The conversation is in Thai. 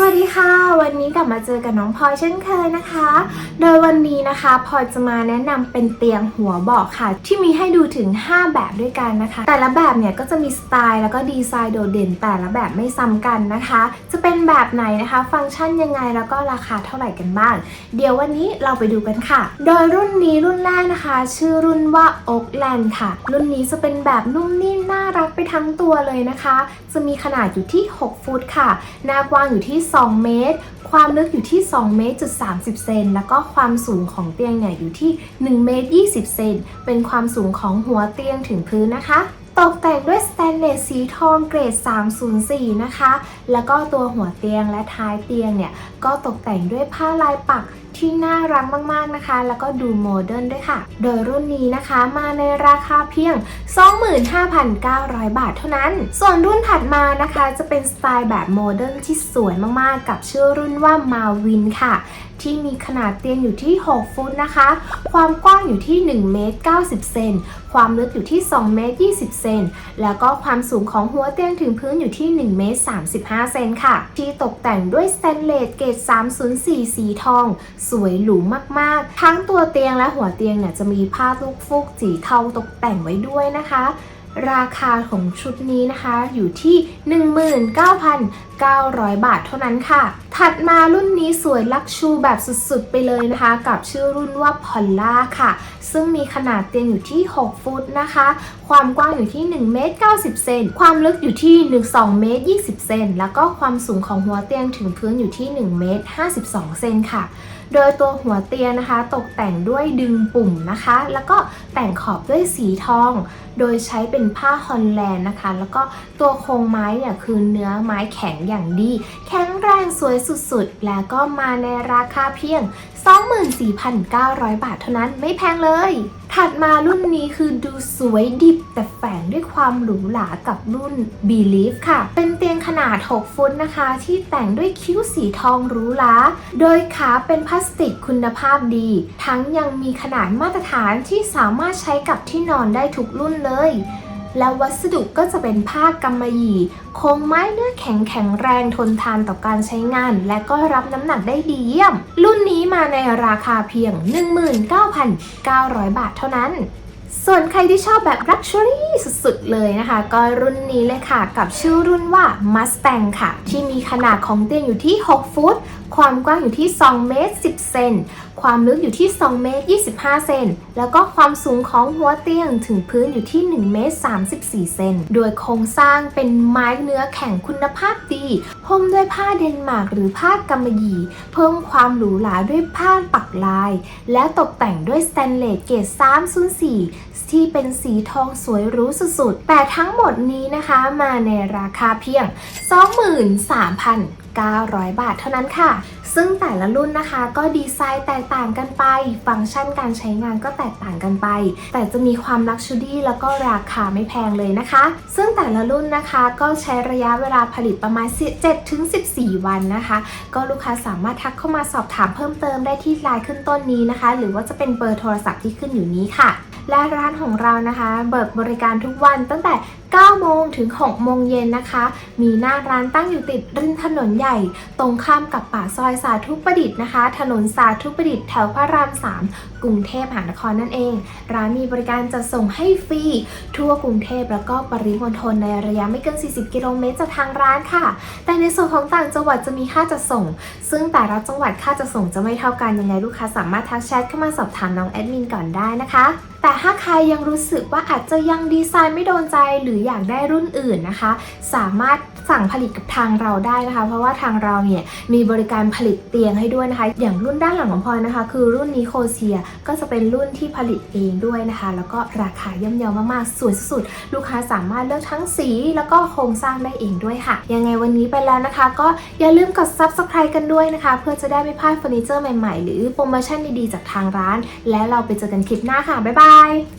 สวัสดีค่ะ วันนี้กลับมาเจอกับน้องพลอยเช่นเคยนะคะ โดยวันนี้นะคะพลอยจะมาแนะนำเป็นเตียงหัวเบาะค่ะ ที่มีให้ดูถึง 5 แบบด้วยกันนะคะ แต่ละแบบเนี่ยก็จะมีสไตล์แล้วก็ดีไซน์โดดเด่น แต่ละแบบไม่ซ้ำกันนะคะ จะเป็นแบบไหนนะคะ ฟังก์ชันยังไงแล้วก็ราคาเท่าไหร่กันบ้าง เดี๋ยววันนี้เราไปดูกันค่ะ โดยรุ่นนี้รุ่นแรกนะคะ ชื่อรุ่นว่า Oakland ค่ะ รุ่นนี้จะเป็นแบบนุ่มนิ่มน่ารักไปทั้งตัวเลยนะคะ จะมีขนาดอยู่ที่ 6 ฟุตค่ะหน้ากว้างอยู่ที่2 เมตร ความลึกอยู่ที่ 2 เมตรจุด30 เซน แล้วก็ความสูงของเตียงเนี่ยอยู่ที่ 1 เมตร 20 เซน เป็นความสูงของหัวเตียงถึงพื้นนะคะ ตกแต่งด้วยสแตนเลสสีทองเกรด 304 นะคะ แล้วก็ตัวหัวเตียงและท้ายเตียงเนี่ย ก็ตกแต่งด้วยผ้าลายปักที่น่ารักมากๆนะคะ แล้วก็ดูโมเดิร์นด้วยค่ะ โดยรุ่นนี้นะคะมาในราคาเพียง 25,900 บาทเท่านั้น ส่วนรุ่นถัดมานะคะจะเป็นสไตล์แบบโมเดิร์นที่สวยมากๆ กับชื่อรุ่นว่ามาวินค่ะ ที่มีขนาดเตียงอยู่ที่ 6 ฟุตนะคะ ความกว้างอยู่ที่ 1 เมตร 90 เซน ความลึกอยู่ที่ 2 เมตร 20 เซน แล้วก็ความสูงของหัวเตียงถึงพื้นอยู่ที่ 1 เมตร 35 เซนค่ะ ที่ตกแต่งด้วยสแตนเลสเกรด304 สีทอง สวยหรูมาก ๆ ทั้งตัวเตียงและหัวเตียงเนี่ยจะมีผ้าลูกฟูกสีเทาตกแต่งไว้ด้วยนะคะ ราคาของชุดนี้นะคะอยู่ที่ 19,900 บาทเท่านั้นค่ะ ถัดมารุ่นนี้สวยลักชูแบบสุดๆไปเลยนะคะ กับชื่อรุ่นว่าพอลล่าค่ะ ซึ่งมีขนาดเตียงอยู่ที่ 6 ฟุตนะคะ ความกว้างอยู่ที่1เมตร90 เซน ความลึกอยู่ที่12เมตร20 เซน แล้วก็ความสูงของหัวเตียงถึงพื้นอยู่ที่1เมตร52 เซนค่ะโดยตัวหัวเตียงนะคะ ตกแต่งด้วยดึงปุ่มนะคะ แล้วก็แต่งขอบด้วยสีทอง โดยใช้เป็นผ้าฮอลแลนด์นะคะ แล้วก็ตัวโครงไม้เนี่ยคือเนื้อไม้แข็งอย่างดี แข็งแรงสวยสุดๆ แล้วก็มาในราคาเพียง 24,900 บาทเท่านั้นไม่แพงเลย ถัดมารุ่นนี้คือดูสวยดิบแต่แฝงด้วยความหรูหรากับรุ่น Believe ค่ะ เป็นเตียงขนาด 6 ฟุตนะคะ ที่แต่งด้วยคิ้วสีทองหรูหราโดยขาเป็นพลาสติกคุณภาพดี ทั้งยังมีขนาดมาตรฐานที่สามารถใช้กับที่นอนได้ทุกรุ่นเลย และวัสดุก็จะเป็นผ้ากำมะหยี่ โครงไม้เนื้อแข็งแข็งแรงทนทานต่อการใช้งาน และก็รับน้ำหนักได้ดีเยี่ยม รุ่นนี้มาในราคาเพียง 19,900 บาทเท่านั้น ส่วนใครที่ชอบแบบ Luxury สุดๆ เลยนะคะ ก็รุ่นนี้เลยค่ะ กับชื่อรุ่นว่า Mustang ค่ะ ที่มีขนาดของเตียงอยู่ที่ 6 ฟุตความกว้างอยู่ที่ 2 เมตร 10 เซน ความลึกอยู่ที่ 2 เมตร 25 เซน แล้วก็ความสูงของหัวเตียงถึงพื้นอยู่ที่ 1 เมตร 34 เซน โดยโครงสร้างเป็นไม้เนื้อแข็งคุณภาพดีหุ้มด้วยผ้าเดนมาร์กหรือผ้ากำมะหยี่ เพิ่มความหรูหราด้วยผ้าปักลาย และตกแต่งด้วยสแตนเลสเกรด304 ที่เป็นสีทองสวยรู้สุดๆ แต่ทั้งหมดนี้นะคะมาในราคาเพียง 23,900 บาทเท่านั้นค่ะซึ่งแต่ละรุ่นนะคะก็ดีไซน์แตกต่างกันไป ฟังก์ชันการใช้งานก็แตกต่างกันไป แต่จะมีความลักชัวรี่แล้วก็ราคาไม่แพงเลยนะคะ ซึ่งแต่ละรุ่นนะคะก็ใช้ระยะเวลาผลิตประมาณ 7-14 วันนะคะ ก็ลูกค้าสามารถทักเข้ามาสอบถามเพิ่มเติมได้ที่ไลน์ขึ้นต้นนี้นะคะ หรือว่าจะเป็นเบอร์โทรศัพท์ที่ขึ้นอยู่นี้ค่ะและร้านของเรานะคะเปิดบริการทุกวันตั้งแต่9 โมงถึง 6 โมงเย็นนะคะ มีหน้าร้านตั้งอยู่ติดริมถนนใหญ่ ตรงข้ามกับป่าซอยสาธุประดิษฐ์นะคะ ถนนสาธุประดิษฐ์แถวพระราม 3 กรุงเทพมหานครนั่นเอง ร้านมีบริการจัดส่งให้ฟรี ทั่วกรุงเทพแล้วก็ปริมณฑลในระยะไม่เกิน 40 กิโลเมตรจากทางร้านค่ะ แต่ในส่วนของต่างจังหวัดจะมีค่าจัดส่ง ซึ่งแต่ละจังหวัดค่าจัดส่งจะไม่เท่ากันยังไงลูกค้าสามารถทักแชทเข้ามาสอบถามน้องแอดมินก่อนได้นะคะ แต่ถ้าใครยังรู้สึกว่าอาจจะยังดีไซน์ไม่โดนใจหรือรืออยากได้รุ่นอื่นนะคะ สามารถสั่งผลิตกับทางเราได้นะคะ เพราะว่าทางเราเนี่ยมีบริการผลิตเตียงให้ด้วยนะคะ อย่างรุ่นด้านหลังของพลอยนะคะ คือรุ่นนี้โคเซียก็จะเป็นรุ่นที่ผลิตเองด้วยนะคะ แล้วก็ราคาย่อมเยาวมากๆสวยสุดๆลูกค้าสามารถเลือกทั้งสี แล้วก็โครงสร้างได้เองด้วยค่ะ ยังไงวันนี้ไปแล้วนะคะ ก็อย่าลืมกด subscribe กันด้วยนะคะ เพื่อจะได้ไม่พลาดเฟอร์นิเจอร์ใหม่ๆ หรือโปรโมชั่นดีๆจากทางร้าน และเราไปเจอกันคลิปหน้าค่ะบ๊ายบาย